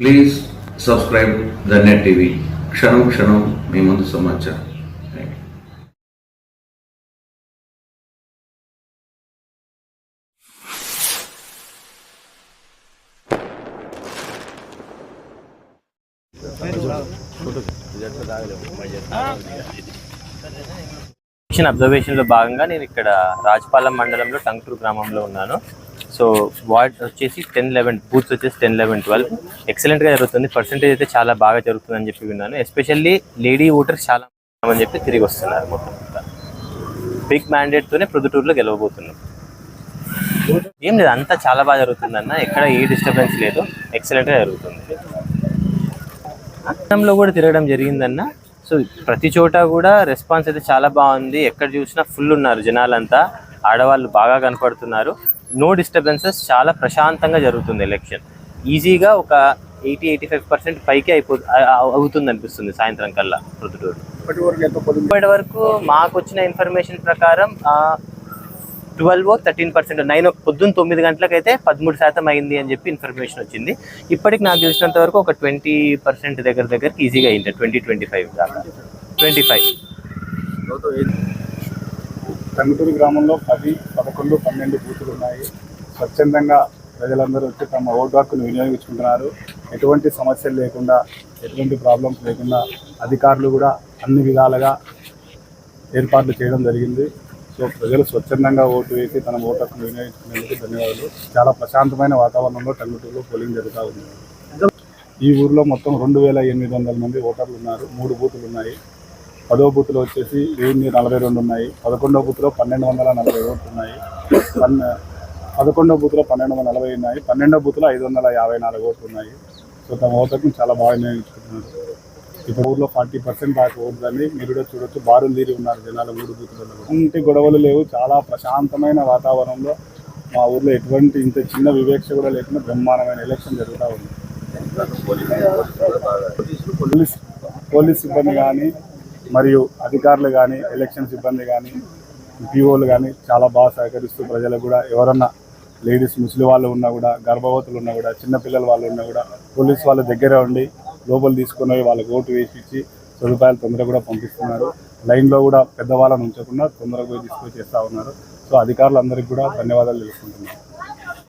Please subscribe the Net TV క్షణం క్షణం మీ ముందు సమాచారం. అబ్జర్వేషన్లో అబ్జర్వేషన్లో భాగంగా నేను ఇక్కడ రాజపాలెం మండలంలో టంగుటూరు గ్రామంలో ఉన్నాను. సో వార్డ్ వచ్చేసి టెన్ లెవెన్ బూత్స్ వచ్చేసి టెన్ లెవెన్ ట్వెల్వ్. ఎక్సలెంట్గా జరుగుతుంది. పర్సంటేజ్ అయితే చాలా బాగా జరుగుతుందని చెప్పి విన్నాను. ఎస్పెషల్లీ లేడీ ఓటర్స్ చాలా అని చెప్పి తిరిగి వస్తున్నారు మొత్తం బిగ్ మ్యాండేట్తోనే ప్రొద్దుటూరులో గెలవబోతున్నాం. ఏం లేదు అంతా చాలా బాగా జరుగుతుంది అన్న ఎక్కడ ఏ డిస్టర్బెన్స్ లేదు. ఎక్సలెంట్గా జరుగుతుంది. అన్నంలో కూడా తిరగడం జరిగిందన్న. సో ప్రతి చోట కూడా రెస్పాన్స్ అయితే చాలా బాగుంది. ఎక్కడ చూసినా ఫుల్ ఉన్నారు జనాలంతా. ఆడవాళ్ళు బాగా కనపడుతున్నారు. నో డిస్టర్బెన్సెస్ చాలా ప్రశాంతంగా జరుగుతుంది ఎలక్షన్ ఈజీగా ఒక ఎయిటీ ఎయిటీ ఫైవ్ పర్సెంట్ పైకి అయిపో అవుతుంది అనిపిస్తుంది సాయంత్రం కల్లా ప్రొద్దుటూరు. ఇప్పటి వరకు మాకు వచ్చిన ఇన్ఫర్మేషన్ ప్రకారం ట్వెల్వ్ థర్టీన్ పర్సెంట్ నైన్ పొద్దున్న తొమ్మిది గంటలకైతే పదమూడు శాతం అయింది అని చెప్పి ఇన్ఫర్మేషన్ వచ్చింది. ఇప్పటికి నాకు తెలిసినంత వరకు ఒక ట్వంటీ పర్సెంట్ దగ్గర దగ్గరికి ఈజీగా అయింది ట్వంటీ ట్వంటీ ఫైవ్ దాకా ట్వంటీ ఫైవ్ టంగుటూరు గ్రామంలో పది పదకొండు పన్నెండు బూతులు ఉన్నాయి. స్వచ్ఛందంగా ప్రజలందరూ వచ్చి తమ ఓటు హక్కును వినియోగించుకుంటున్నారు. ఎటువంటి సమస్యలు లేకుండా ఎటువంటి ప్రాబ్లమ్స్ లేకుండా అధికారులు కూడా అన్ని విధాలుగా ఏర్పాట్లు చేయడం జరిగింది. సో ప్రజలు స్వచ్ఛందంగా ఓటు వేసి తన ఓటు హక్కును వినియోగించుకునేందుకు ధన్యవాదాలు. చాలా ప్రశాంతమైన వాతావరణంలో టంగుటూరులో పోలింగ్ జరుగుతూ ఉంది. ఈ ఊర్లో మొత్తం రెండు వేల ఎనిమిది వందల మంది ఓటర్లు ఉన్నారు. మూడు బూతులు ఉన్నాయి. పదో బూత్లో వచ్చేసి వెయ్యి నలభై రెండు ఉన్నాయి. పదకొండో బూత్లో పన్నెండు వందల నలభై ఓట్లు ఉన్నాయి. పన్న పదకొండో బూత్లో పన్నెండు వందల నలభై ఉన్నాయి. పన్నెండో బూత్లో ఐదు వందల యాభై నాలుగు ఓట్లు ఉన్నాయి. సో తమ ఓటర్ని చాలా బాగా వినియోగించుకుంటున్నారు ఇప్పుడు ఊర్లో ఫార్టీ పర్సెంట్ దాకా ఓట్లని మీరు కూడా చూడొచ్చు. బారులు తీరి ఉన్నారు జనాలు మూడు బూతులలో. ఇంటి గొడవలు లేవు. చాలా ప్రశాంతమైన వాతావరణంలో మా ఊర్లో ఎటువంటి ఇంత చిన్న వివేక్ష కూడా లేకుండా బ్రహ్మాండమైన ఎలక్షన్ జరుగుతూ ఉంది. పోలీస్ పోలీస్ సిబ్బంది కానీ మరియు అధికారులు కానీ ఎలక్షన్ సిబ్బంది కానీ పిఓలు కానీ చాలా బాగా సహకరిస్తూ ప్రజలకు కూడా ఎవరన్నా లేడీస్ ముసలి వాళ్ళు ఉన్నా కూడా గర్భవతులు ఉన్నా కూడా చిన్నపిల్లల వాళ్ళు ఉన్నా కూడా పోలీస్ వాళ్ళ దగ్గర ఉండి లోపల తీసుకుని పోయి వాళ్ళకి ఓటు వేసి సదుపాయాలు తొందరగా కూడా పంపిస్తున్నారు. లైన్లో కూడా పెద్దవాళ్ళని ఉంచకుండా తొందరగా పోయి తీసుకొని చేస్తూ ఉన్నారు. సో అధికారులందరికీ కూడా ధన్యవాదాలు తెలుసుకుంటున్నాను.